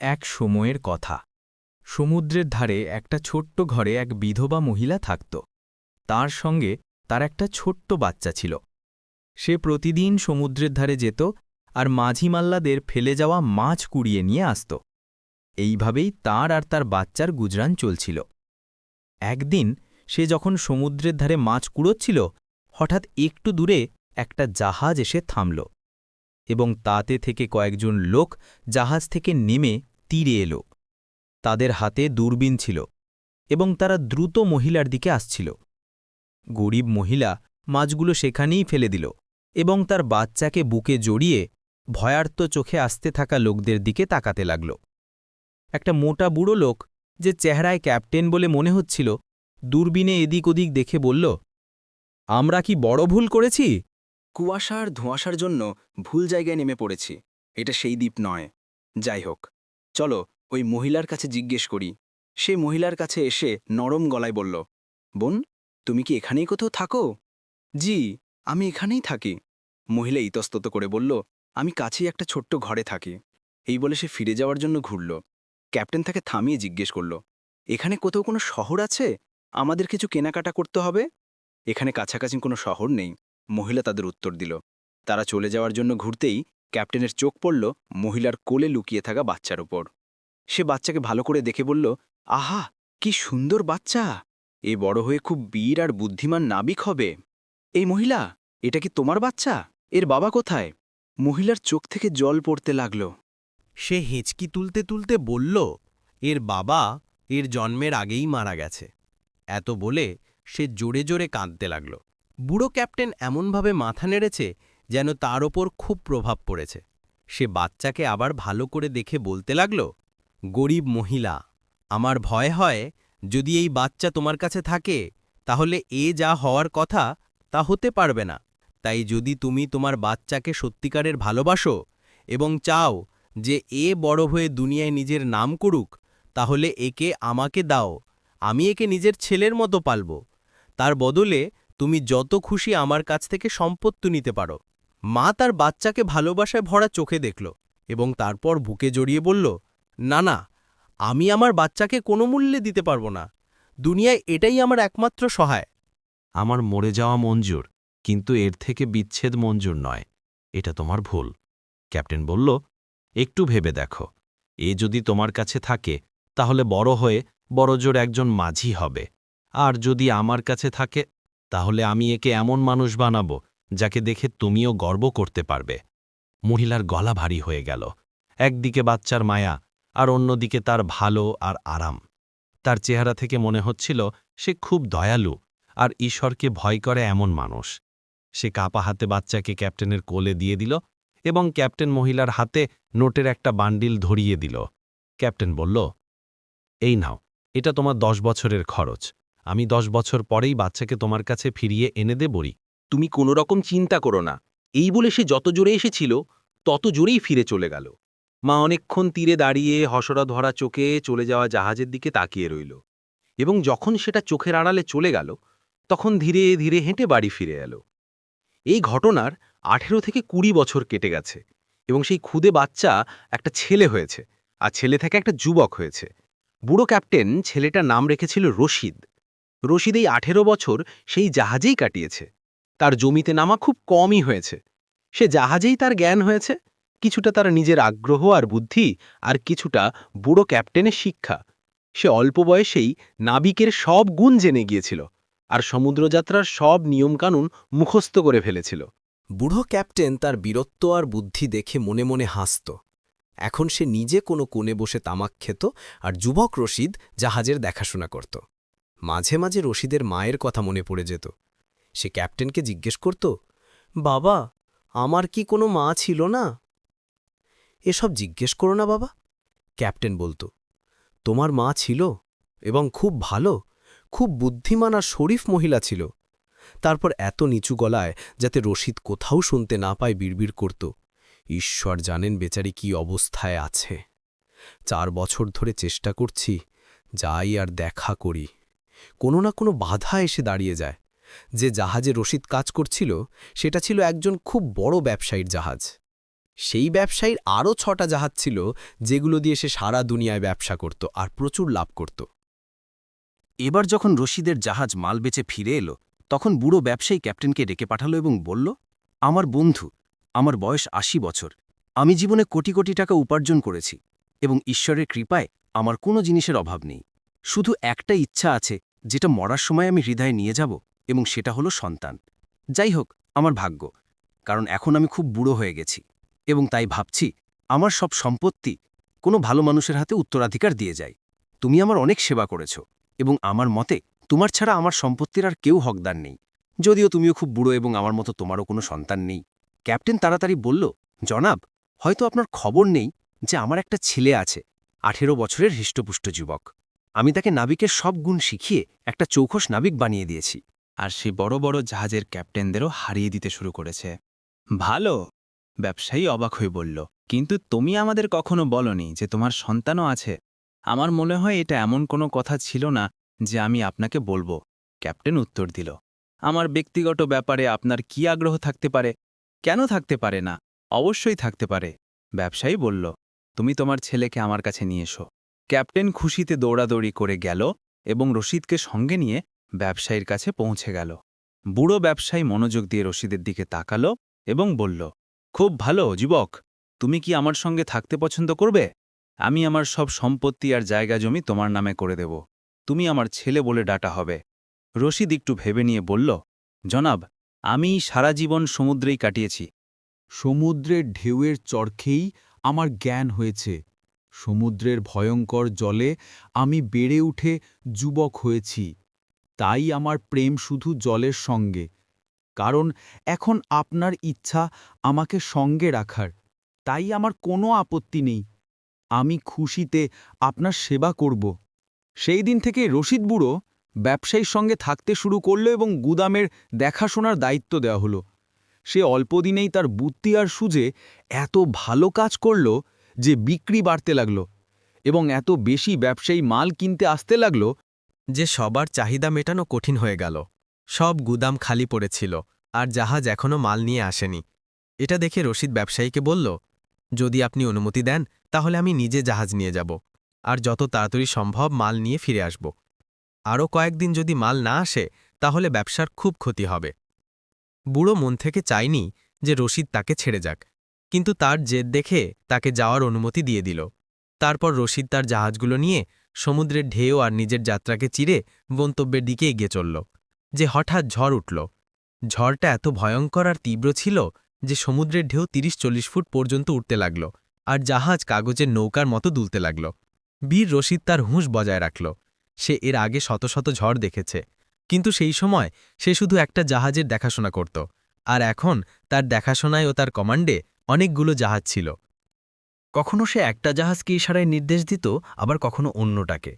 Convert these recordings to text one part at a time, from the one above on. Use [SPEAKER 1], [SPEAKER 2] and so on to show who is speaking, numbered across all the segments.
[SPEAKER 1] এক সময়ের কথা। সমুদ্রের ধারে একটা ছোট্ট ঘরে এক বিধবা মহিলা থাকত। তার সঙ্গে তার একটা ছোট্ট বাচ্চা ছিল। সে প্রতিদিন সমুদ্রের ধারে যেত আর মাঝিমাল্লাদের ফেলে যাওয়া মাছ কুড়িয়ে নিয়ে আসত। এইভাবেই তার আর তার বাচ্চার গুজরান চলছিল। একদিন সে যখন সমুদ্রের ধারে মাছ কুড়োচ্ছিল, হঠাৎ একটু দূরে একটা জাহাজ এসে থামল। এবং তাতে থেকে কয়েকজন লোক জাহাজ থেকে নেমে তীরে এলো। তাদের হাতে দূরবীন ছিল এবং তারা দ্রুত মহিলার দিকে আসছিল। গরিব মহিলা মাছগুলো সেখানেই ফেলে দিল এবং তার বাচ্চাকে বুকে জড়িয়ে ভয়ার্ত চোখে আসতে থাকা লোকদের দিকে তাকাতে লাগল। একটা মোটা বুড়ো লোক যে চেহারায় ক্যাপ্টেন বলে মনে হচ্ছিল, দূরবীনে এদিক ওদিক দেখে বলল, আমরা কি বড় ভুল করেছি?
[SPEAKER 2] কুয়াশা আর ধোঁয়াশার জন্য ভুল জায়গায় নেমে পড়েছি। এটা সেই দ্বীপ নয়। যাই হোক, চলো ওই মহিলার কাছে জিজ্ঞেস করি। সে মহিলার কাছে এসে নরম গলায় বলল, বোন, তুমি কি এখানেই কোথাও থাকো? জি, আমি এখানেই থাকি। মহিলা ইতস্তত করে বলল, আমি কাছেই একটা ছোট্ট ঘরে থাকি। এই বলে সে ফিরে যাওয়ার জন্য ঘুরল। ক্যাপ্টেন তাকে থামিয়ে জিজ্ঞেস করল, এখানে কোথাও কোনো শহর আছে? আমাদের কিছু কেনাকাটা করতে হবে? এখানে কাছাকাছি কোনো শহর নেই। মহিলা তাদের উত্তর দিল। তারা চলে যাওয়ার জন্য ঘুরতেই ক্যাপ্টেনের চোখ পড়ল মহিলার কোলে লুকিয়ে থাকা বাচ্চার উপর। সে বাচ্চাকে ভালো করে দেখে বলল, আহা, কি সুন্দর বাচ্চা! এ বড় হয়ে খুব বীর আর বুদ্ধিমান নাবিক হবে। এই মহিলা, এটা কি তোমার বাচ্চা? এর বাবা কোথায়? মহিলার চোখ থেকে জল পড়তে লাগল।
[SPEAKER 3] সে হেঁচকি তুলতে তুলতে বলল, এর বাবা এর জন্মের আগেই মারা গেছে। এত বলে সে জোরে জোরে কাঁদতে লাগল। বুড়ো ক্যাপ্টেন এমনভাবে মাথা নেড়েছে যেন তার ওপর খুব প্রভাব পড়েছে। সে বাচ্চাকে আবার ভালো করে দেখে বলতে লাগল, গরিব মহিলা, আমার ভয় হয় যদি এই বাচ্চা তোমার কাছে থাকে, তাহলে এ যা হওয়ার কথা তা হতে পারবে না। তাই যদি তুমি তোমার বাচ্চাকে সত্যিকারের ভালোবাসো এবং চাও যে এ বড় হয়ে দুনিয়ায় নিজের নাম করুক, তাহলে একে আমাকে দাও, আমি একে নিজের ছেলের মতো পালব। তার বদলে তুমি যত খুশি আমার কাছ থেকে সম্পত্তি নিতে পারো। মা তার বাচ্চাকে ভালোবাসায় ভরা চোখে দেখল এবং তারপর বুকে জড়িয়ে বলল, না না, আমি আমার বাচ্চাকে কোনো মূল্যে দিতে পারব না। দুনিয়ায় এটাই আমার একমাত্র সহায়।
[SPEAKER 4] আমার মরে যাওয়া মঞ্জুর, কিন্তু এর থেকে বিচ্ছেদ মঞ্জুর নয়। এটা তোমার ভুল। ক্যাপ্টেন বলল, একটু ভেবে দেখো। এ যদি তোমার কাছে থাকে, তাহলে বড় হয়ে বড়জোর একজন মাঝি হবে। আর যদি আমার কাছে থাকে তাহলে আমি একে এমন মানুষ বানাবো, যাকে দেখে তুমিও গর্ব করতে পারবে। মহিলার গলা ভারী হয়ে গেল। একদিকে বাচ্চার মায়া, আর অন্যদিকে তার ভালো আর আরাম। তার চেহারা থেকে মনে হচ্ছিল, সে খুব দয়ালু, আর ঈশ্বরকে ভয় করে এমন মানুষ। সে কাপা হাতে বাচ্চাকে ক্যাপ্টেনের কোলে দিয়ে দিল এবং ক্যাপ্টেন মহিলার হাতে নোটের একটা বান্ডিল ধরিয়ে দিল। ক্যাপ্টেন বলল, এই নাও, এটা তোমার দশ বছরের খরচ। আমি দশ বছর পরেই বাচ্চাকে তোমার কাছে ফিরিয়ে এনে দেবরি
[SPEAKER 5] তুমি কোনো রকম চিন্তা করো না। এই বলে সে যত জোরে এসেছিল, তত জোরেই ফিরে চলে গেল। মা অনেকক্ষণ তীরে দাঁড়িয়ে হসরা ধরা চোখে চলে যাওয়া জাহাজের দিকে তাকিয়ে রইল এবং যখন সেটা চোখের আড়ালে চলে গেল, তখন ধীরে ধীরে হেঁটে বাড়ি ফিরে এলো। এই ঘটনার আঠেরো থেকে কুড়ি বছর কেটে গেছে এবং সেই খুদে বাচ্চা একটা ছেলে হয়েছে, আর ছেলে থেকে একটা যুবক হয়েছে। বুড়ো ক্যাপ্টেন ছেলেটার নাম রেখেছিল রশিদ। রশিদ এই আঠেরো বছর সেই জাহাজেই কাটিয়েছে। তার জমিতে নামা খুব কমই হয়েছে। সে জাহাজেই তার জ্ঞান হয়েছে। কিছুটা তার নিজের আগ্রহ আর বুদ্ধি আর কিছুটা বুড়ো ক্যাপ্টেনের শিক্ষা। সে অল্প বয়সেই নাবিকের সব গুণ জেনে গিয়েছিল আর সমুদ্রযাত্রার সব নিয়মকানুন মুখস্থ করে ফেলেছিল।
[SPEAKER 3] বুড়ো ক্যাপ্টেন তার বীরত্ব আর বুদ্ধি দেখে মনে মনে হাসত। এখন সে নিজে কোনো কোণে বসে তামাক খেত আর যুবক রশিদ জাহাজের দেখাশোনা করত। মাঝে মাঝে রশিদের মায়ের কথা মনে পড়ে যেত। সে ক্যাপ্টেনকে জিজ্ঞেস করত, বাবা, আমার কি কোনো মা ছিল না? এসব জিজ্ঞেস করো না বাবা, ক্যাপ্টেন বলতো। তোমার মা ছিল এবং খুব ভালো, খুব বুদ্ধিমান আর শরীফ মহিলা ছিল। তারপর এত নিচু গলায় যাতে রশিদ কোথাও শুনতে না পায় বিড়বিড় করত। ঈশ্বর জানেন বেচারি কি অবস্থায় আছে। চার বছর ধরে চেষ্টা করছি, যাই আর দেখা করি। কোনো না কোনো বাধা এসে দাঁড়িয়ে যায়। যে জাহাজে রশিদ কাজ করছিল, সেটা ছিল একজন খুব বড় ব্যবসায়ীর জাহাজ। সেই ব্যবসায়ীর আরও ছটা জাহাজ ছিল, যেগুলো দিয়ে সে সারা দুনিয়ায় ব্যবসা করত আর প্রচুর লাভ করত।
[SPEAKER 6] এবার যখন রশিদের জাহাজ মাল বেচে ফিরে এলো, তখন বুড়ো ব্যবসায়ী ক্যাপ্টেনকে ডেকে পাঠালো এবং বলল, আমার বন্ধু, আমার বয়স আশি বছর। আমি জীবনে কোটি কোটি টাকা উপার্জন করেছি এবং ঈশ্বরের কৃপায় আমার কোনো জিনিসের অভাব নেই। শুধু একটা ইচ্ছা আছে যেটা মরার সময় আমি হৃদয়ে নিয়ে যাব এবং সেটা হলো সন্তান। যাই হোক, আমার ভাগ্য, কারণ এখন আমি খুব বুড়ো হয়ে গেছি এবং তাই ভাবছি আমার সব সম্পত্তি কোনো ভালো মানুষের হাতে উত্তরাধিকার দিয়ে যায়। তুমি আমার অনেক সেবা করেছ এবং আমার মতে তোমার ছাড়া আমার সম্পত্তির আর কেউ হকদার নেই। যদিও তুমিও খুব বুড়ো এবং আমার মতো তোমারও কোনো সন্তান নেই। ক্যাপ্টেন তাড়াতাড়ি বলল, জনাব, হয়তো আপনার খবর নেই যে আমার একটা ছেলে আছে, আঠেরো বছরের হৃষ্টপুষ্ট যুবক। আমি তাকে নাবিকের সব গুণ শিখিয়ে একটা চৌখস নাবিক বানিয়ে দিয়েছি।
[SPEAKER 2] আর সে বড় বড় জাহাজের ক্যাপ্টেনদেরও হারিয়ে দিতে শুরু করেছে। ভালো! ব্যবসায়ী অবাক হয়ে বলল, কিন্তু তুমি আমাদের কখনো বলনি যে তোমার সন্তানও আছে। আমার মনে হয় এটা এমন কোনো কথা ছিল না যে আমি আপনাকে বলব। ক্যাপ্টেন উত্তর দিল, আমার ব্যক্তিগত ব্যাপারে আপনার কি আগ্রহ থাকতে পারে? কেন থাকতে পারে না? অবশ্যই থাকতে পারে। ব্যবসায়ী বলল, তুমি তোমার ছেলেকে আমার কাছে নিয়ে এসো। ক্যাপ্টেন খুশিতে দৌড়াদৌড়ি করে গেল এবং রশিদকে সঙ্গে নিয়ে ব্যবসায়ীর কাছে পৌঁছে গেল। বুড়ো ব্যবসায়ী মনোযোগ দিয়ে রশিদের দিকে তাকালো এবং বলল, খুব ভালো, যুবক। তুমি কি আমার সঙ্গে থাকতে পছন্দ করবে? আমি আমার সব সম্পত্তি আর জায়গা জমি তোমার নামে করে দেব। তুমি আমার ছেলে বলে ডাটা হবে। রশিদ একটু ভেবে নিয়ে বলল, জনাব, আমি সারা জীবন সমুদ্রেই কাটিয়েছি।
[SPEAKER 7] সমুদ্রের ঢেউয়ের চরখেই আমার জ্ঞান হয়েছে। সমুদ্রের ভয়ঙ্কর জলে আমি বেড়ে উঠে যুবক হয়েছি। তাই আমার প্রেম শুধু জলের সঙ্গে। কারণ এখন আপনার ইচ্ছা আমাকে সঙ্গে রাখার। তাই আমার কোনো আপত্তি নেই। আমি খুশিতে আপনার সেবা করব। সেই দিন থেকে রশিদ বুড়ো ব্যবসায়ীর সঙ্গে থাকতে শুরু করল এবং গুদামের দেখাশোনার দায়িত্ব দেওয়া হলো। সে অল্পদিনেই তার বুদ্ধি আর সুজে এত ভালো কাজ করল যে বিক্রি বাড়তে লাগল এবং এত বেশি ব্যবসায়ী মাল কিনতে আসতে লাগল
[SPEAKER 3] যে সবার চাহিদা মেটানো কঠিন হয়ে গেল। সব গুদাম খালি পড়েছিল আর জাহাজ এখনও মাল নিয়ে আসেনি। এটা দেখে রশিদ ব্যবসায়ীকে বলল, যদি আপনি অনুমতি দেন, তাহলে আমি নিজে জাহাজ নিয়ে যাব আর যত তাড়াতাড়ি সম্ভব মাল নিয়ে ফিরে আসব। আরও কয়েকদিন যদি মাল না আসে, তাহলে ব্যবসার খুব ক্ষতি হবে। বুড়ো মন থেকে চাইনি যে রশিদ তাকে ছেড়ে যাক। কিন্তু তার জেদ দেখে তাকে যাওয়ার অনুমতি দিয়ে দিল। তারপর রশিদ তার জাহাজগুলো নিয়ে সমুদ্রের ঢেউ আর নিজের যাত্রাকে চিরে গন্তব্যের দিকে এগিয়ে চলল, যে হঠাৎ ঝড় উঠল। ঝড়টা এত ভয়ঙ্কর আর তীব্র ছিল যে সমুদ্রের ঢেউ তিরিশ চল্লিশ ফুট পর্যন্ত উঠতে লাগল আর জাহাজ কাগজের নৌকার মতো দুলতে লাগল। বীর রশিদ তার হুঁশ বজায় রাখল, সে এর আগে শত শত ঝড় দেখেছে, কিন্তু সেই সময় সে শুধু একটা জাহাজের দেখাশোনা করত আর এখন তার দেখাশোনায় ও তার কমান্ডে অনেকগুলো জাহাজ ছিল। কখনো সে একটা জাহাজকে ইশারায় নির্দেশ দিত, আবার কখনো অন্যটাকে।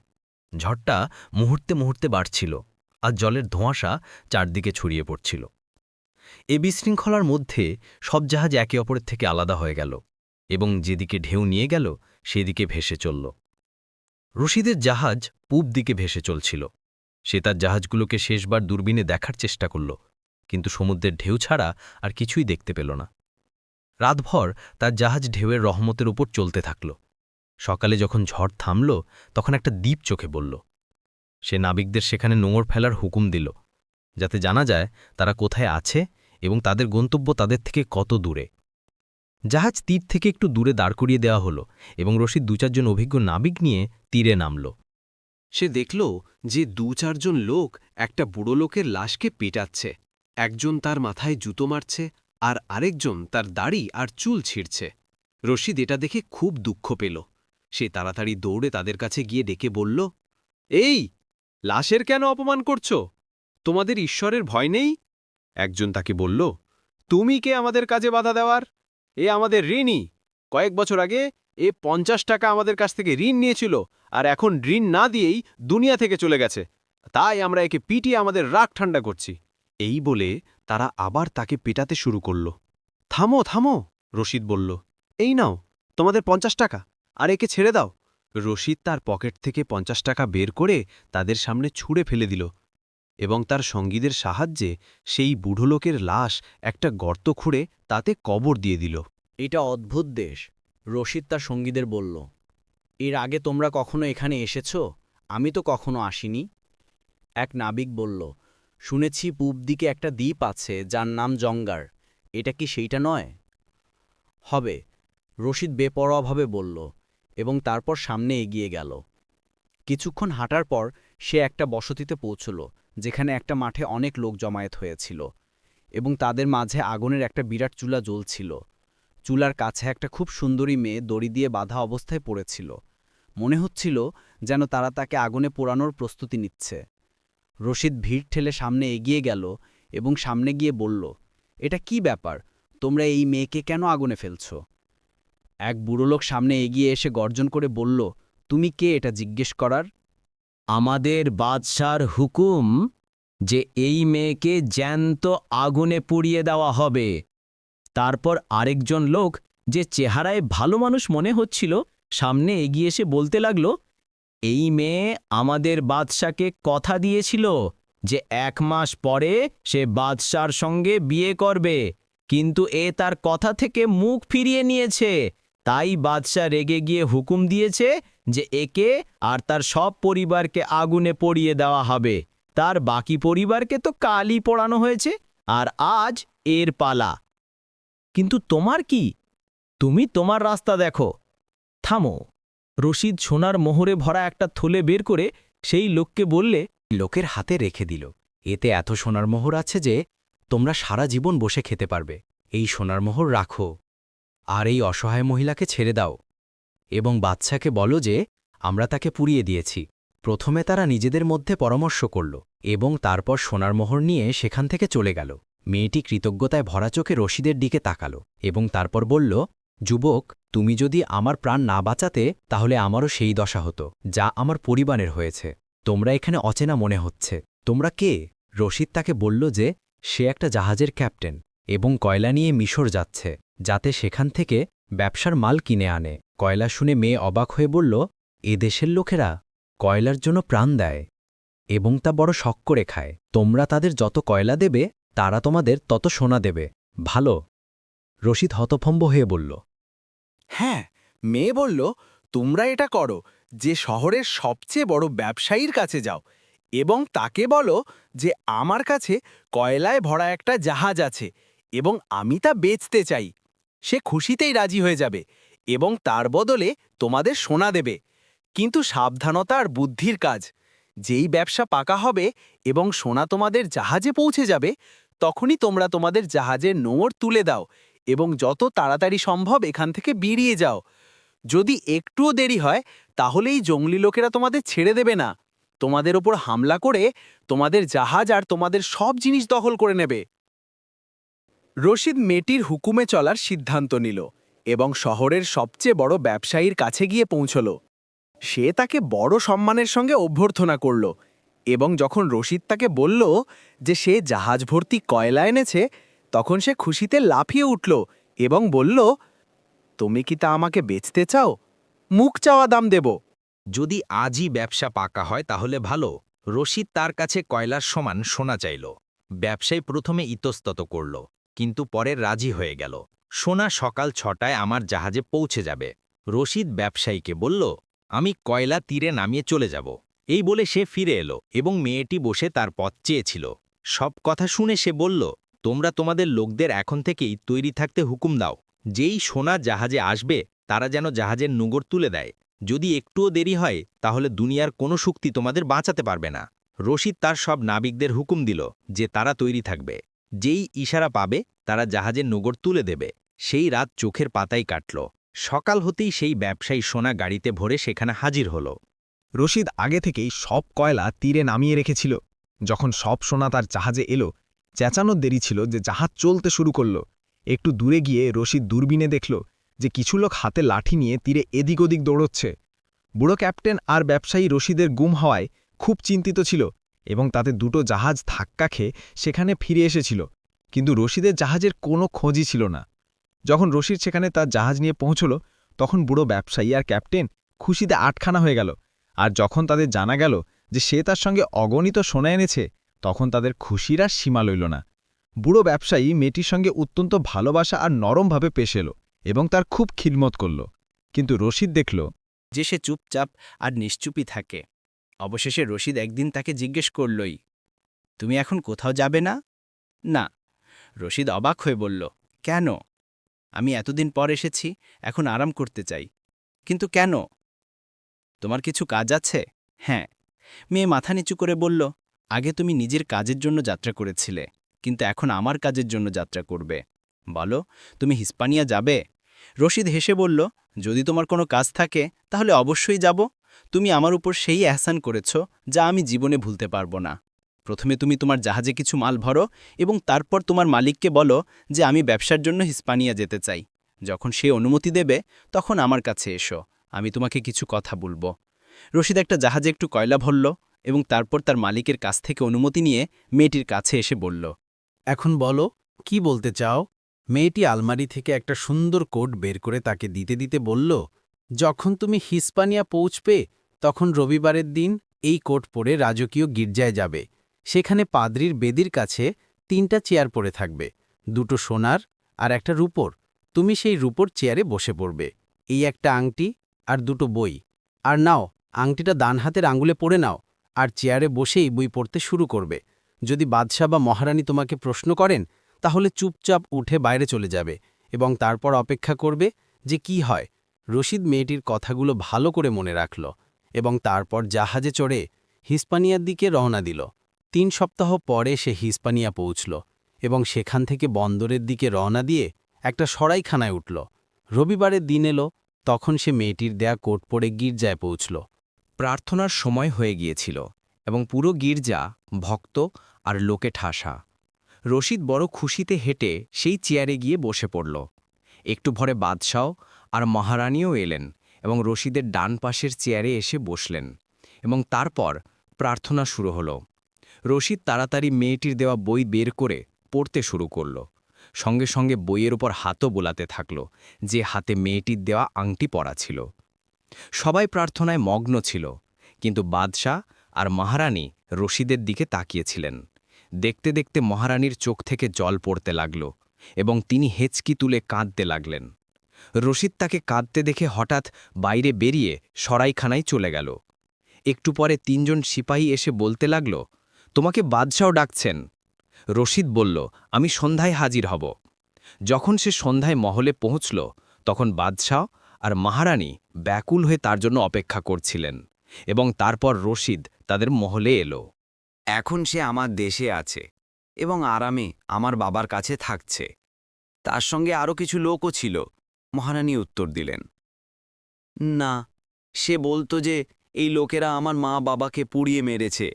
[SPEAKER 3] ঝড়টা মুহূর্তে মুহূর্তে বাড়ছিল, আর জলের ধোঁয়াশা চারদিকে ছড়িয়ে পড়ছিল। এ বিশৃঙ্খলার মধ্যে সব জাহাজ একে অপরের থেকে আলাদা হয়ে গেল, এবং যেদিকে ঢেউ নিয়ে গেল, সেদিকে ভেসে চলল। রশিদের জাহাজ পূব দিকে ভেসে চলছিল। সে তার জাহাজগুলোকে শেষবার দূরবীনে দেখার চেষ্টা করল, কিন্তু সমুদ্রের ঢেউ ছাড়া আর কিছুই দেখতে পেল না। রাতভর তার জাহাজ ঢেউয়ের রহমতের উপর চলতে থাকল। সকালে যখন ঝড় থামল, তখন একটা দ্বীপ চোখে বলল সে নাবিকদের সেখানে নোঙর ফেলার হুকুম দিল, যাতে জানা যায় তারা কোথায় আছে এবং তাদের গন্তব্য তাদের থেকে কত দূরে। জাহাজ তীর থেকে একটু দূরে দাঁড় করিয়ে দেওয়া হলো এবং রশিদ দু চারজন অভিজ্ঞ নাবিক নিয়ে তীরে নামল।
[SPEAKER 6] সে দেখল যে দু চারজন লোক একটা বুড়ো লোকের লাশকে পেটাচ্ছে। একজন তার মাথায় জুতো মারছে আর আরেকজন তার দাড়ি আর চুল ছিঁড়ছে। রশিদ এটা দেখে খুব দুঃখ পেল। সে তাড়াতাড়ি দৌড়ে তাদের কাছে গিয়ে ডেকে বলল, এই, লাশের কেন অপমান করছ? তোমাদের ঈশ্বরের ভয় নেই? একজন তাকে বলল, তুমি কে আমাদের কাজে বাধা দেওয়ার? এ আমাদের ঋণই কয়েক বছর আগে এ পঞ্চাশ টাকা আমাদের কাছ থেকে ঋণ নিয়েছিল আর এখন ঋণ না দিয়েই দুনিয়া থেকে চলে গেছে। তাই আমরা একে পিটিয়ে আমাদের রাগ ঠান্ডা করছি। এই বলে তারা আবার তাকে পেটাতে শুরু করল। থামো থামো, রশিদ বলল। এই নাও, তোমাদের পঞ্চাশ টাকা, আর একে ছেড়ে দাও। রশিদ তার পকেট থেকে পঞ্চাশ টাকা বের করে তাদের সামনে ছুঁড়ে ফেলে দিল এবং তার সঙ্গীদের সাহায্যে সেই বুড়ো লোকের লাশ একটা গর্ত খুঁড়ে তাতে কবর দিয়ে দিল।
[SPEAKER 3] এটা অদ্ভুত দেশ, রশিদ তার সঙ্গীদের বলল। এর আগে তোমরা কখনো এখানে এসেছ? আমি তো কখনো আসিনি? এক নাবিক বলল। শুনেছি পূব দিকে একটা দ্বীপ আছে, যার নাম জঙ্গার। এটা কি সেইটা নয়? হবে, রশিদ বেপরোয়াভাবে বলল, এবং তারপর সামনে এগিয়ে গেল। কিছুক্ষণ হাঁটার পর সে একটা বসতিতে পৌঁছল, যেখানে একটা মাঠে অনেক লোক জমায়েত হয়েছিল, এবং তাদের মাঝে আগুনের একটা বিরাট চুলা জ্বলছিল। চুলার কাছে একটা খুব সুন্দরী মেয়ে দড়ি দিয়ে বাধা অবস্থায় পড়েছিল। মনে হচ্ছিল যেন তারা তাকে আগুনে পোড়ানোর প্রস্তুতি নিচ্ছে। রশিদ ভিড় ঠেলে সামনে এগিয়ে গেল এবং সামনে গিয়ে বলল, এটা কি ব্যাপার? তোমরা এই মেয়েকে কেন আগুনে ফেলছ? এক বুড়ো লোক সামনে এগিয়ে এসে গর্জন করে বলল, তুমি কে এটা জিজ্ঞেস করার? আমাদের বাদশার হুকুম যে এই মেয়েকে জ্যান্ত আগুনে পুড়িয়ে দেওয়া হবে। তারপর আরেকজন লোক যে চেহারায় ভালো মানুষ মনে হচ্ছিল, সামনে এগিয়ে এসে বলতে লাগল এই মেয়ে আমাদের বাদশাকে কথা দিয়েছিল যে এক মাস পরে সে বাদশার সঙ্গে বিয়ে করবে, কিন্তু এ তার কথা থেকে মুখ ফিরিয়ে নিয়েছে। তাই বাদশা রেগে গিয়ে হুকুম দিয়েছে যে একে আর তার সব পরিবারকে আগুনে পড়িয়ে দেওয়া হবে। তার বাকি পরিবারকে তো কালই পোড়ানো হয়েছে, আর আজ এর পালা। কিন্তু তোমার কি? তুমি তোমার রাস্তা দেখো। থামো। রশিদ সোনার মোহরে ভরা একটা থলে বের করে সেই লোককে বললে, লোকের হাতে রেখে দিল। এতে এত সোনার মোহর আছে যে তোমরা সারা জীবন বসে খেতে পারবে। এই সোনার মোহর রাখো। আর এই অসহায় মহিলাকে ছেড়ে দাও। এবং বাচ্চাকে বলো যে, আমরা তাকে পুড়িয়ে দিয়েছি। প্রথমে তারা নিজেদের মধ্যে পরামর্শ করল এবং তারপর সোনার মোহর নিয়ে সেখান থেকে চলে গেল। মেয়েটি কৃতজ্ঞতায় ভরা চোখে রশিদের দিকে তাকাল এবং তারপর বলল যুবক, তুমি যদি আমার প্রাণ না বাঁচাতে, তাহলে আমারও সেই দশা হতো, যা আমার পরিবারের হয়েছে। তোমরা এখানে অচেনা মনে হচ্ছে। তোমরা কে? রশিদ তাকে বলল যে, সে একটা জাহাজের ক্যাপ্টেন এবং কয়লা নিয়ে মিশর যাচ্ছে, যাতে সেখান থেকে ব্যবসার মাল কিনে আনে। কয়লা শুনে মেয়ে অবাক হয়ে বলল, এ দেশের লোকেরা কয়লার জন্য প্রাণ দেয় এবং তা বড় শখ করে খায়। তোমরা তাদের যত কয়লা দেবে, তারা তোমাদের তত সোনা দেবে। ভালো? রশিদ হতভম্ব হয়ে বলল
[SPEAKER 2] হ্যাঁ মেয়ে বলল, তোমরা এটা করো, যে শহরের সবচেয়ে বড় ব্যবসায়ীর কাছে যাও এবং তাকে বলো যে আমার কাছে কয়লায় ভরা একটা জাহাজ আছে এবং আমি তা বেচতে চাই। সে খুশিতেই রাজি হয়ে যাবে এবং তার বদলে তোমাদের সোনা দেবে। কিন্তু সাবধানতা আর বুদ্ধির কাজ। যেই ব্যবসা পাকা হবে এবং সোনা তোমাদের জাহাজে পৌঁছে যাবে, তখনই তোমরা তোমাদের জাহাজের নোঙর তুলে দাও এবং যত তাড়াতাড়ি সম্ভব এখান থেকে বেরিয়ে যাও। যদি একটুও দেরি হয় তাহলে এই জঙ্গলি লোকেরা তোমাদের ছেড়ে দেবে না। তোমাদের ওপর হামলা করে তোমাদের জাহাজ আর তোমাদের সব জিনিস দখল করে নেবে। রশিদ মেয়েটির হুকুমে চলার সিদ্ধান্ত নিল এবং শহরের সবচেয়ে বড় ব্যবসায়ীর কাছে গিয়ে পৌঁছল। সে তাকে বড় সম্মানের সঙ্গে অভ্যর্থনা করল এবং যখন রশিদ তাকে বলল যে সে জাহাজ ভর্তি কয়লা এনেছে তখন সে খুশিতে লাফিয়ে উঠল এবং বলল, তুমি কি তা আমাকে বেচতে চাও? মুখ চাওয়া দাম দেব।
[SPEAKER 5] যদি আজই ব্যবসা পাকা হয় তাহলে ভালো রশিদ তার কাছে কয়লার সমান সোনা চাইল। ব্যবসায়ী প্রথমে ইতস্তত করল, কিন্তু পরে রাজি হয়ে গেল। সোনা সকাল ছটায় আমার জাহাজে পৌঁছে যাবে। রশিদ ব্যবসায়ীকে বলল, আমি কয়লা তীরে নামিয়ে চলে যাব এই বলে সে ফিরে এলো এবং মেয়েটি বসে তার পথ চেয়েছিল। সব কথা শুনে সে বলল তোমরা তোমাদের লোকদের এখন থেকেই তৈরি থাকতে হুকুম দাও। যেই সোনা জাহাজে আসবে, তারা যেন জাহাজের নুগর তুলে দেয়। যদি একটুও দেরি হয়, তাহলে দুনিয়ার কোনো শক্তি তোমাদের বাঁচাতে পারবে না। রশিদ তার সব নাবিকদের হুকুম দিল যে তারা তৈরি থাকবে। যেই ইশারা পাবে, তারা জাহাজের নোগর তুলে দেবে। সেই রাত চোখের পাতাই কাটল। সকাল হতেই সেই ব্যবসায়ী সোনা গাড়িতে ভরে সেখানে হাজির হল।
[SPEAKER 8] রশিদ আগে থেকেই সব কয়লা তীরে নামিয়ে রেখেছিল। যখন সব সোনা তার জাহাজে এলো চেঁচানোর দেরি ছিল যে জাহাজ চলতে শুরু করল। একটু দূরে গিয়ে রশিদ দূরবীনে দেখল যে কিছু লোক হাতে লাঠি নিয়ে তীরে এদিক ওদিক দৌড়চ্ছে। বুড়ো ক্যাপ্টেন আর ব্যবসায়ী রশিদের গুম হওয়ায় খুব চিন্তিত ছিল এবং তাতে দুটো জাহাজ ধাক্কা খেয়ে সেখানে ফিরে এসেছিল। কিন্তু রশিদের জাহাজের কোনো খোঁজই ছিল না। যখন রশিদ সেখানে তার জাহাজ নিয়ে পৌঁছল, তখন বুড়ো ব্যবসায়ী আর ক্যাপ্টেন খুশিতে আটখানা হয়ে গেল। আর যখন তাদের জানা গেল যে সে তার সঙ্গে অগণিত সোনা এনেছে তখন তাদের খুশির আর সীমা লইল না। বুড়ো ব্যবসায়ী মেয়েটির সঙ্গে অত্যন্ত ভালোবাসা আর নরমভাবে পেশ এলো এবং তার খুব খিলমত করল। কিন্তু রশিদ দেখল
[SPEAKER 3] যে সে চুপচাপ আর নিশ্চুপই থাকে। অবশেষে রশিদ একদিন তাকে জিজ্ঞেস করলই, তুমি এখন কোথাও যাবে না? না। রশিদ অবাক হয়ে বলল, কেন? আমি এতদিন পর এসেছি, এখন আরাম করতে চাই। কিন্তু কেন? তোমার কিছু কাজ আছে? হ্যাঁ। মেয়ে মাথা নিচু করে বলল আগে তুমি নিজের কাজের জন্য যাত্রা করেছিলে, কিন্তু এখন আমার কাজের জন্য যাত্রা করবে। বলো, তুমি হিস্পানিয়া যাবে? রশিদ হেসে বলল, যদি তোমার কোনো কাজ থাকে, তাহলে অবশ্যই যাব। তুমি আমার উপর সেই এহসান করেছ, যা আমি জীবনে ভুলতে পারব না। প্রথমে তুমি তোমার জাহাজে কিছু মাল ভরো এবং তারপর তোমার মালিককে বলো যে আমি ব্যবসার জন্য হিস্পানিয়া যেতে চাই। যখন সে অনুমতি দেবে, তখন আমার কাছে এসো, আমি তোমাকে কিছু কথা বলব। রশিদ একটা জাহাজে একটু কয়লা ভরল এবং তারপর তার মালিকের কাছ থেকে অনুমতি নিয়ে মেয়েটির কাছে এসে বলল,
[SPEAKER 5] এখন বলো, কি বলতে চাও? মেয়েটি আলমারি থেকে একটা সুন্দর কোট বের করে তাকে দিতে দিতে বলল, যখন তুমি হিস্পানিয়া পৌঁছবে, তখন রবিবারের দিন এই কোট পরে রাজকীয় গির্জায় যাবে। সেখানে পাদ্রির বেদির কাছে তিনটা চেয়ার পড়ে থাকবে, দুটো সোনার আর একটা রূপোর। তুমি সেই রূপোর চেয়ারে বসে পড়বে। এই একটা আংটি আর দুটো বই। আর নাও, আংটিটা ডান হাতের আঙুলে পড়ে নাও। আর চেয়ারে বসেই বই পড়তে শুরু করবে। যদি বাদশাহ বা মহারানী তোমাকে প্রশ্ন করেন, তাহলে চুপচাপ উঠে বাইরে চলে যাবে এবং তারপর অপেক্ষা করবে যে কি হয়। রশিদ মেয়েটির কথাগুলো ভালো করে মনে রাখল এবং তারপর জাহাজে চড়ে হিস্পানিয়ার দিকে রওনা দিল। তিন সপ্তাহ পরে সে হিস্পানিয়া পৌঁছল এবং সেখান থেকে বন্দরের দিকে রওনা দিয়ে একটা সরাইখানায় উঠল। রবিবারের দিন এলো, তখন সে মেয়েটির দেয়া কোট পরে গির্জায় পৌঁছল।
[SPEAKER 1] প্রার্থনার সময় হয়ে গিয়েছিল এবং পুরো গির্জা, ভক্ত আর লোকে ঠাসা। রশিদ বড় খুশিতে হেঁটে সেই চেয়ারে গিয়ে বসে পড়ল। একটু ভরে বাদশাও আর মহারানীও এলেন এবং রশিদের ডান পাশের চেয়ারে এসে বসলেন এবং তারপর প্রার্থনা শুরু হল। রশিদ তাড়াতাড়ি মেয়েটির দেওয়া বই বের করে পড়তে শুরু করল। সঙ্গে সঙ্গে বইয়ের ওপর হাতও বোলাতে থাকল, যে হাতে মেয়েটির দেওয়া আংটি পরা ছিল। সবাই প্রার্থনায় মগ্ন ছিল, কিন্তু বাদশাহ আর মহারানী রশিদের দিকে তাকিয়েছিলেন। দেখতে দেখতে মহারানীর চোখ থেকে জল পড়তে লাগল এবং তিনি হেঁচকি তুলে কাঁদতে লাগলেন। রশিদ তাকে কাঁদতে দেখে হঠাৎ বাইরে বেরিয়ে সরাইখানায় চলে গেল। একটু পরে তিনজন সিপাহী এসে বলতে লাগল, তোমাকে বাদশাও ডাকছেন। রশিদ বলল, আমি সন্ধ্যায় হাজির হব। যখন সে সন্ধ্যায় মহলে পৌঁছল, তখন বাদশাহ আর মহারানী ব্যাকুল হয়ে তার জন্য অপেক্ষা করছিলেন এবং তারপর রশিদ তাদের মহলে এলো।
[SPEAKER 9] এখন সে আমার দেশে আছে এবং আরামে আমার বাবার কাছে থাকছে। তার সঙ্গে আরও কিছু লোকও ছিল। মহারানী উত্তর দিলেন, না, সে বলতো যে এই লোকেরা আমার মা বাবাকে পুড়িয়ে মেরেছে।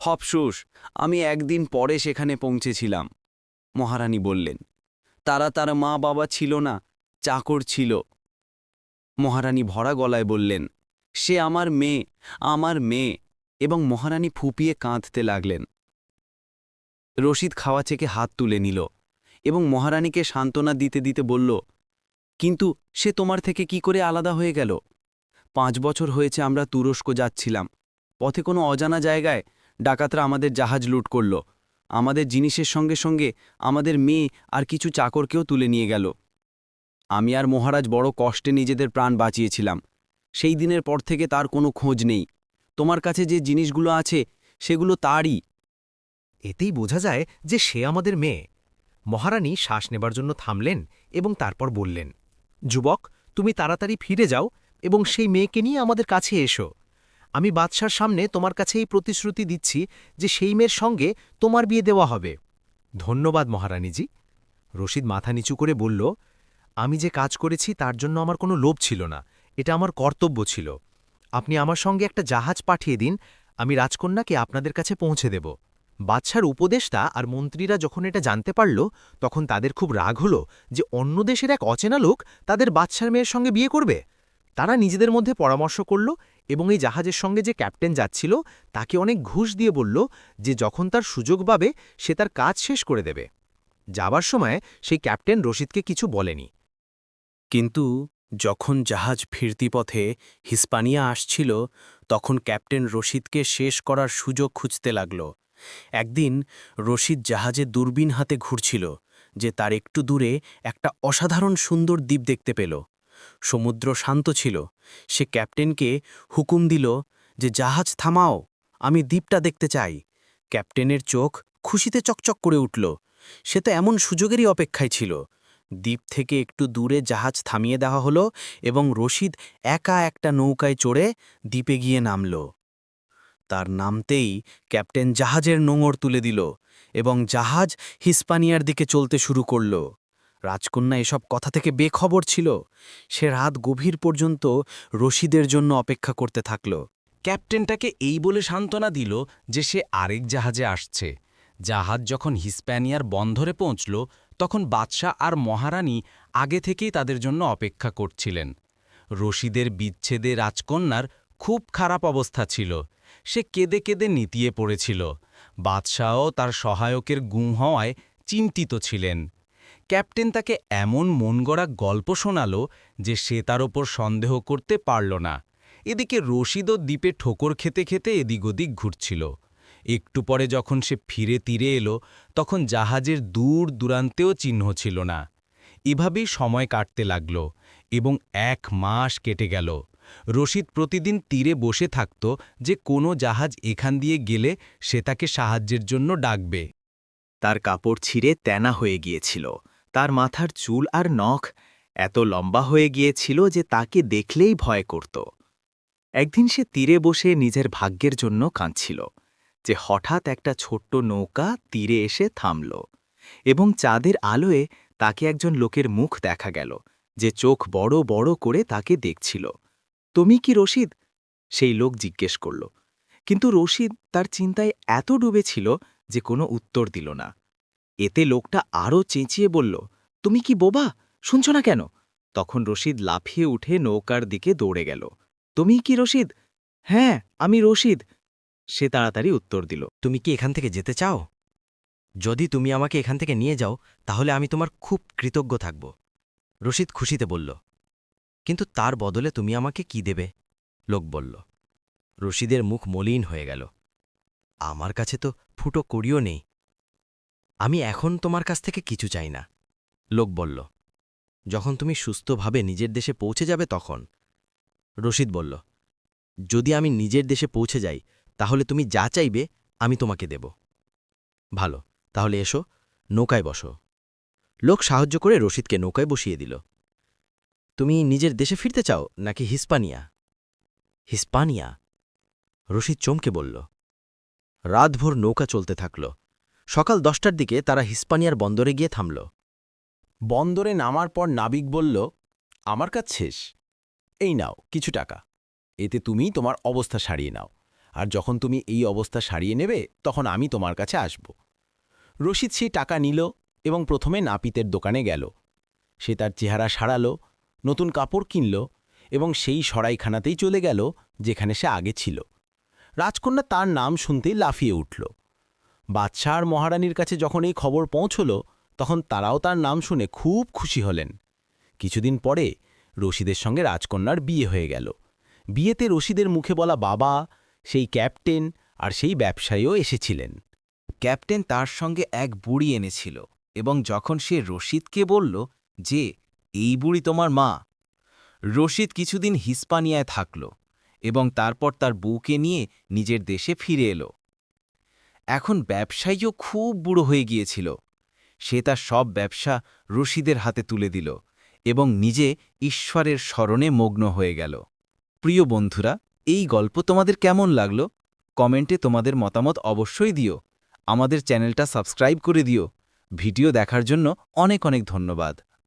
[SPEAKER 9] হপসুস আমি একদিন পরে সেখানে পৌঁছেছিলাম। মহারানী বললেন, তারা তার মা বাবা ছিল না, চাকর ছিল। মহারানী ভরা গলায় বললেন, সে আমার মেয়ে আমার মেয়ে। এবং মহারানী ফুপিয়ে কাঁদতে লাগলেন। রশিদ খাওয়া চেকে হাত তুলে নিল এবং মহারানীকে সান্ত্বনা দিতে দিতে বলল, কিন্তু সে তোমার থেকে কি করে আলাদা হয়ে গেল? পাঁচ বছর হয়েছে আমরা তুরস্ক যাচ্ছিলাম। পথে কোনো অজানা জায়গায় ডাকাতরা আমাদের জাহাজ লুট করল। আমাদের জিনিসের সঙ্গে সঙ্গে আমাদের মেয়ে আর কিছু চাকরকেও তুলে নিয়ে গেল। আমি আর মহারাজ বড় কষ্টে নিজেদের প্রাণ বাঁচিয়েছিলাম। সেই দিনের পর থেকে তার কোনো খোঁজ নেই। তোমার কাছে যে জিনিসগুলো আছে, সেগুলো তারই।
[SPEAKER 10] এতেই বোঝা যায় যে সে আমাদের মেয়ে। মহারানী শ্বাস নেবার জন্য থামলেন এবং তারপর বললেন, যুবক, তুমি তাড়াতাড়ি ফিরে যাও এবং সেই মেয়েকে নিয়ে আমাদের কাছে এসো। আমি বাদশার সামনে তোমার কাছে এই প্রতিশ্রুতি দিচ্ছি যে সেই মেয়ের সঙ্গে তোমার বিয়ে দেওয়া হবে। ধন্যবাদ মহারানীজি। রশিদ মাথা নিচু করে বলল আমি যে কাজ করেছি তার জন্য আমার কোনো লোভ ছিল না। এটা আমার কর্তব্য ছিল। আপনি আমার সঙ্গে একটা জাহাজ পাঠিয়ে দিন, আমি রাজকন্যাকে আপনাদের কাছে পৌঁছে দেব। বাদশার উপদেষ্টা আর মন্ত্রীরা যখন এটা জানতে পারল, তখন তাদের খুব রাগ হল যে অন্য দেশের এক অচেনা লোক তাদের বাদশার মেয়ের সঙ্গে বিয়ে করবে। তারা নিজেদের মধ্যে পরামর্শ করল এবং এই জাহাজের সঙ্গে যে ক্যাপ্টেন যাচ্ছিল, তাকে অনেক ঘুষ দিয়ে বলল যে যখন তার সুযোগ পাবে, সে তার কাজ শেষ করে দেবে। যাবার সময় সেই ক্যাপ্টেন রশিদকে কিছু বলেনি।
[SPEAKER 3] কিন্তু যখন জাহাজ ফিরতি পথে হিস্পানিয়া আসছিল, তখন ক্যাপ্টেন রশিদকে শেষ করার সুযোগ খুঁজতে লাগল। একদিন রশিদ জাহাজে দূরবীন হাতে ঘুরছিল,
[SPEAKER 2] যে তার একটু দূরে একটা অসাধারণ সুন্দর দ্বীপ দেখতে পেল। সমুদ্র শান্ত ছিল। সে ক্যাপ্টেনকে হুকুম দিল যে, জাহাজ থামাও, আমি দ্বীপটা দেখতে চাই। ক্যাপ্টেনের চোখ খুশিতে চকচক করে উঠল। সে তো এমন সুযোগেরই অপেক্ষায় ছিল। দ্বীপ থেকে একটু দূরে জাহাজ থামিয়ে দেওয়া হলো এবং রশিদ একা একটা নৌকায় চড়ে দ্বীপে গিয়ে নামল। তার নামতেই ক্যাপ্টেন জাহাজের নোঙর তুলে দিল এবং জাহাজ হিস্পানিয়ার দিকে চলতে শুরু করল। রাজকন্যা এসব কথা থেকে বেখবর ছিল। সে রাত গভীর পর্যন্ত রশিদের জন্য অপেক্ষা করতে থাকল।
[SPEAKER 3] ক্যাপ্টেনটাকে এই বলে সান্ত্বনা দিল যে সে আরেক জাহাজে আসছে। জাহাজ যখন হিস্প্যানিয়ার বন্ধরে পৌঁছল তখন বাদশাহ আর মহারানী আগে থেকেই তাদের জন্য অপেক্ষা করছিলেন। রশিদের বিচ্ছেদে রাজকন্যার খুব খারাপ অবস্থা ছিল। সে কেঁদে কেঁদে নিতিয়ে পড়েছিল। বাদশাহও তার সহায়কের গুম হওয়ায় চিন্তিত ছিলেন। ক্যাপ্টেন তাকে এমন মনগড়া গল্প শোনাল যে সে তার ওপর সন্দেহ করতে পারল না। এদিকে রশিদও দ্বীপে ঠোকর খেতে খেতে এদিক ওদিক ঘুরছিল। একটু পরে যখন সে ফিরে তীরে এলো, তখন জাহাজের দূর দূরান্তেও চিহ্ন ছিল না। এভাবেই সময় কাটতে লাগল এবং এক মাস কেটে গেল। রশিদ প্রতিদিন তীরে বসে থাকত যে কোনো জাহাজ এখান দিয়ে গেলে সে তাকে সাহায্যের জন্য ডাকবে।
[SPEAKER 11] তার কাপড় ছিঁড়ে তেনা হয়ে গিয়েছিল। তার মাথার চুল আর নখ এত লম্বা হয়ে গিয়েছিল যে তাকে দেখলেই ভয় করত। একদিন সে তীরে বসে নিজের ভাগ্যের জন্য কাঁদছিল। যে হঠাৎ একটা ছোট্ট নৌকা তীরে এসে থামল এবং চাঁদের আলোয় তাকে একজন লোকের মুখ দেখা গেল, যে চোখ বড় বড় করে তাকে দেখছিল। তুমি কি রশিদ? সেই লোক জিজ্ঞেস করল। কিন্তু রশিদ তার চিন্তায় এত ডুবেছিল যে কোনো উত্তর দিল না। এতে লোকটা আরও চেঁচিয়ে বলল, তুমি কি বোবা? শুনছ না কেন? তখন রশিদ লাফিয়ে উঠে নৌকার দিকে দৌড়ে গেল। তুমি কি রশিদ? হ্যাঁ আমি রশিদ। সে তাড়াতাড়ি উত্তর দিল,
[SPEAKER 10] তুমি কি এখান থেকে যেতে চাও? যদি তুমি আমাকে এখান থেকে নিয়ে যাও, তাহলে আমি তোমার খুব কৃতজ্ঞ থাকব রশিদ খুশিতে বলল, কিন্তু তার বদলে তুমি আমাকে কি দেবে লোক বলল, রশিদের মুখ মলিন হয়ে গেল। আমার কাছে তো ফুটো করিও নেই। আমি এখন তোমার কাছ থেকে কিছু চাই না লোক বলল, যখন তুমি সুস্থভাবে নিজের দেশে পৌঁছে যাবে তখন রশিদ বলল, যদি আমি নিজের দেশে পৌঁছে যাই তাহলে তুমি যা চাইবে, আমি তোমাকে দেব। ভালো, তাহলে এসো, নৌকায় বসো। লোক সাহায্য করে রশিদকে নৌকায় বসিয়ে দিল। তুমি নিজের দেশে ফিরতে চাও নাকি হিস্পানিয়া? হিস্পানিয়া? রশিদ চমকে বলল। রাতভর নৌকা চলতে থাকল। সকাল দশটার দিকে তারা হিস্পানিয়ার বন্দরে গিয়ে থামল।
[SPEAKER 3] বন্দরে নামার পর নাবিক বলল, আমার কাজ শেষ। এই নাও, কিছু টাকা। এতে তুমি তোমার অবস্থা সারিয়ে নাও। আর যখন তুমি এই অবস্থা সারিয়ে নেবে, তখন আমি তোমার কাছে আসব। রশিদ সেই টাকা নিল এবং প্রথমে নাপিতের দোকানে গেল। সে তার চেহারা সারালো, নতুন কাপড় কিনল এবং সেই সরাইখানাতেই চলে গেল যেখানে সে আগে ছিল। রাজকন্যা তার নাম শুনতেই লাফিয়ে উঠল। বাদশাহ আর মহারানীর কাছে যখন এই খবর পৌঁছল, তখন তারাও তার নাম শুনে খুব খুশি হলেন। কিছুদিন পরে রশিদের সঙ্গে রাজকন্যার বিয়ে হয়ে গেল। বিয়েতে রশিদের মুখে বলা বাবা সেই ক্যাপ্টেন আর সেই ব্যবসায়ীও এসেছিলেন।
[SPEAKER 11] ক্যাপ্টেন তার সঙ্গে এক বুড়ি এনেছিল এবং যখন সে রশিদকে বলল যে, এই বুড়ি তোমার মা, রশিদ কিছুদিন হিস্পানিয়ায় থাকল এবং তারপর তার বউকে নিয়ে নিজের দেশে ফিরে এলো। এখন ব্যবসায়ীও খুব বুড়ো হয়ে গিয়েছিল। সে তার সব ব্যবসা রশিদের হাতে তুলে দিল এবং নিজে ঈশ্বরের স্মরণে মগ্ন হয়ে গেল। প্রিয় বন্ধুরা এই গল্প তোমাদের কেমন লাগল? কমেন্টে তোমাদের মতামত অবশ্যই দিও। আমাদের চ্যানেলটা সাবস্ক্রাইব করে দিও। ভিডিও দেখার জন্য অনেক অনেক ধন্যবাদ।